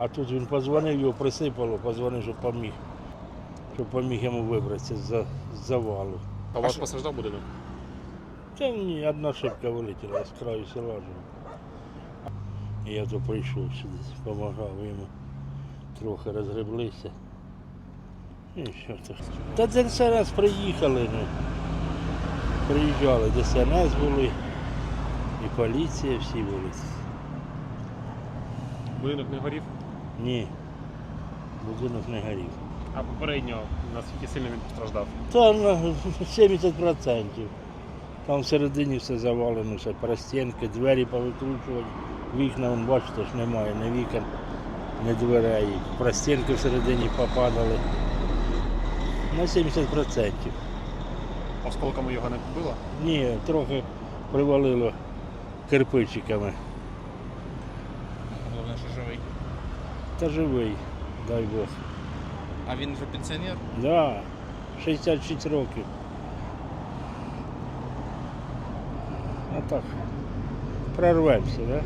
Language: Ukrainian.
А тут він позвонив, його присипало, позвонив, щоб поміг. Щоб поміг йому вибратися з завалу. А у вас постраждав будинок? Та ні, одна шибка вилетіла з краю села. І я то прийшов сюди, допомагав йому. Трохи розгреблися. І що то. Та ДСНС приїхали, ну. Приїжджали, ДСНС були, і поліція всі були. Будинок не горів, Ні, будинок не горів. а попередньо наскільки сильно він постраждав? Та на 70%. Там всередині все завалено, все простінки, двері повикручувані. Вікна, вон, бачите, ж немає, ні вікон, ні дверей. Простінки всередині попадали. На 70%. Осколками його не побило? Ні, трохи привалило кирпичиками. Головне, що живий. Та живий, дай Бог. А він вже пенсіонер? Да, 66 років. А так, прорвемося, да?